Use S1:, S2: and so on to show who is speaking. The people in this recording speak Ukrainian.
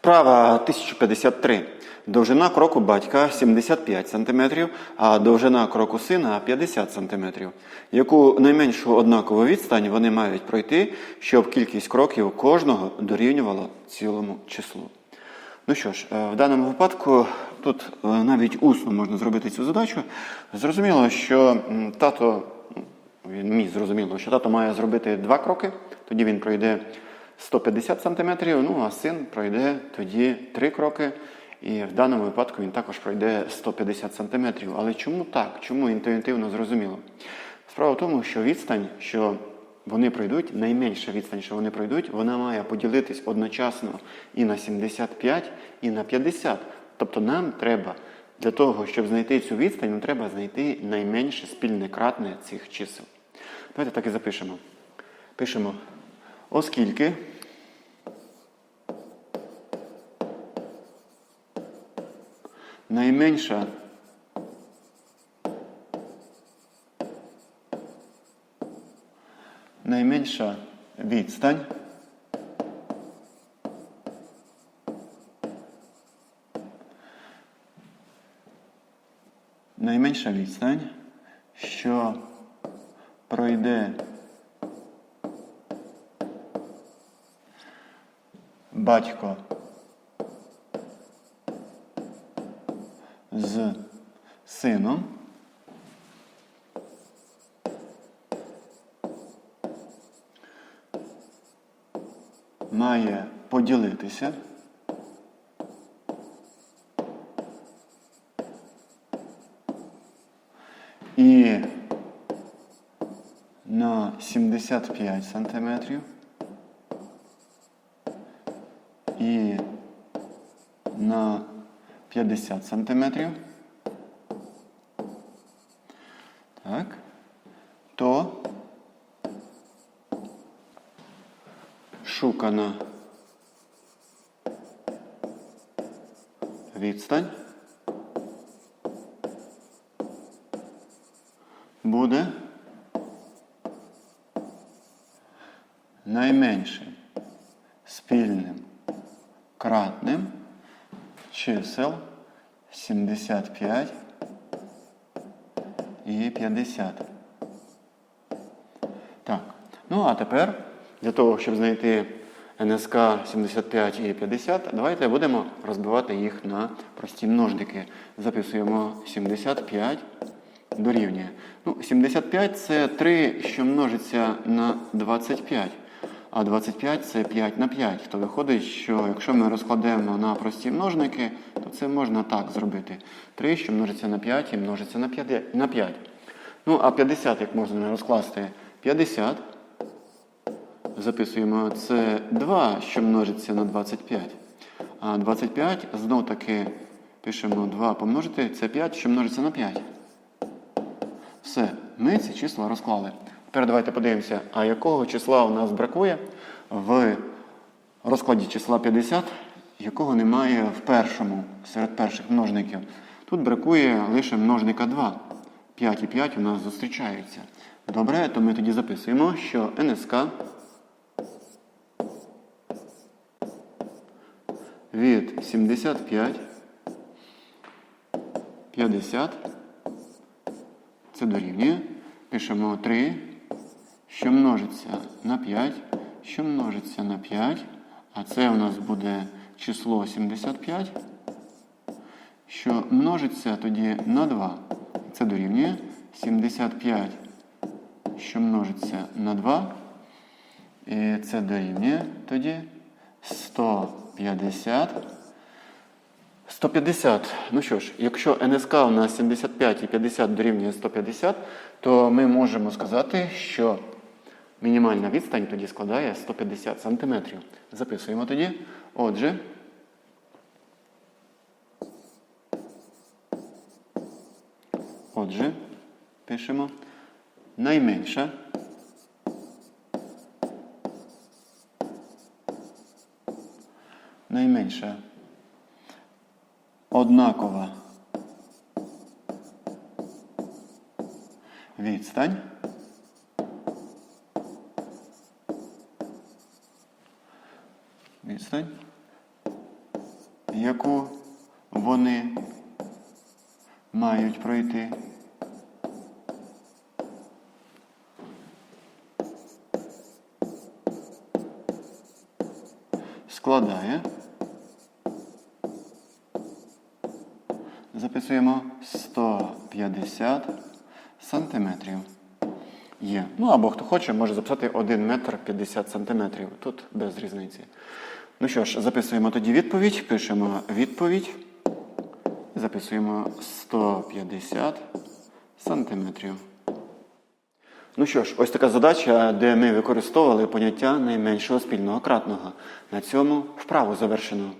S1: Вправа 1053. Довжина кроку батька 75 см, а довжина кроку сина 50 см. Яку найменшу однакову відстань вони мають пройти, щоб кількість кроків кожного дорівнювала цілому числу. Ну що ж, е, в даному випадку тут е, навіть усно можна зробити цю задачу. Зрозуміло, що тато, ну, він міг зрозуміло, що тато має зробити два кроки, тоді він пройде 150 см, ну а син пройде тоді три кроки. І в даному випадку він також пройде 150 см. Але чому так? Чому інтуїтивно зрозуміло? Справа в тому, що відстань, що вони пройдуть, найменша відстань, що вони пройдуть, вона має поділитись одночасно і на 75, і на 50. Тобто нам треба для того, щоб знайти цю відстань, нам треба знайти найменше спільне кратне цих чисел. Давайте так і запишемо. Пишемо, оскільки найменша. Найменша відстань. Найменша відстань, що пройде батько з сином. Має поділитися і на 75 сантиметрів і на 50 сантиметрів. Так. То шукана відстань буде найменшим спільним кратним чисел 75 і 50. Так. Ну а тепер для того, щоб знайти НСК 75 і 50, давайте будемо розбивати їх на прості множники. Записуємо 75 дорівнює. Ну, 75 це 3, що множиться на 25. А 25 це 5 на 5. То виходить, що якщо ми розкладемо на прості множники, то це можна так зробити. 3, що множиться на 5 і множиться на 5. На 5. Ну, а 50, як можна розкласти? 50. Записуємо це 2, що множиться на 25. А 25 знов таки пишемо 2 помножити, це 5, що множиться на 5. Все, ми ці числа розклали. Тепер давайте подивимося, а якого числа у нас бракує в розкладі числа 50, якого немає в першому, серед перших множників. Тут бракує лише множника 2. 5 і 5 у нас зустрічаються. Добре, то ми тоді записуємо, що НСК від 75 50 це дорівнює. Пишемо 3, що множиться на 5, що множиться на 5, а це у нас буде число 75, що множиться тоді на 2. Це дорівнює 75, що множиться на 2. І це дорівнює тоді 150. 150. Ну що ж, якщо НСК у нас 75 і 50 дорівнює 150, то ми можемо сказати, що мінімальна відстань тоді складає 150 см. Записуємо тоді. Отже, отже, пишемо найменша. Найменша однакова відстань. Відстань яку вони мають пройти. Складає. Записуємо 150 сантиметрів. Є. Ну або хто хоче, може записати 1 метр 50 сантиметрів. Тут без різниці. Ну що ж, записуємо тоді відповідь. Пишемо відповідь. Записуємо 150 сантиметрів. Ну що ж, ось така задача, де ми використовували поняття найменшого спільного кратного. На цьому вправу завершено.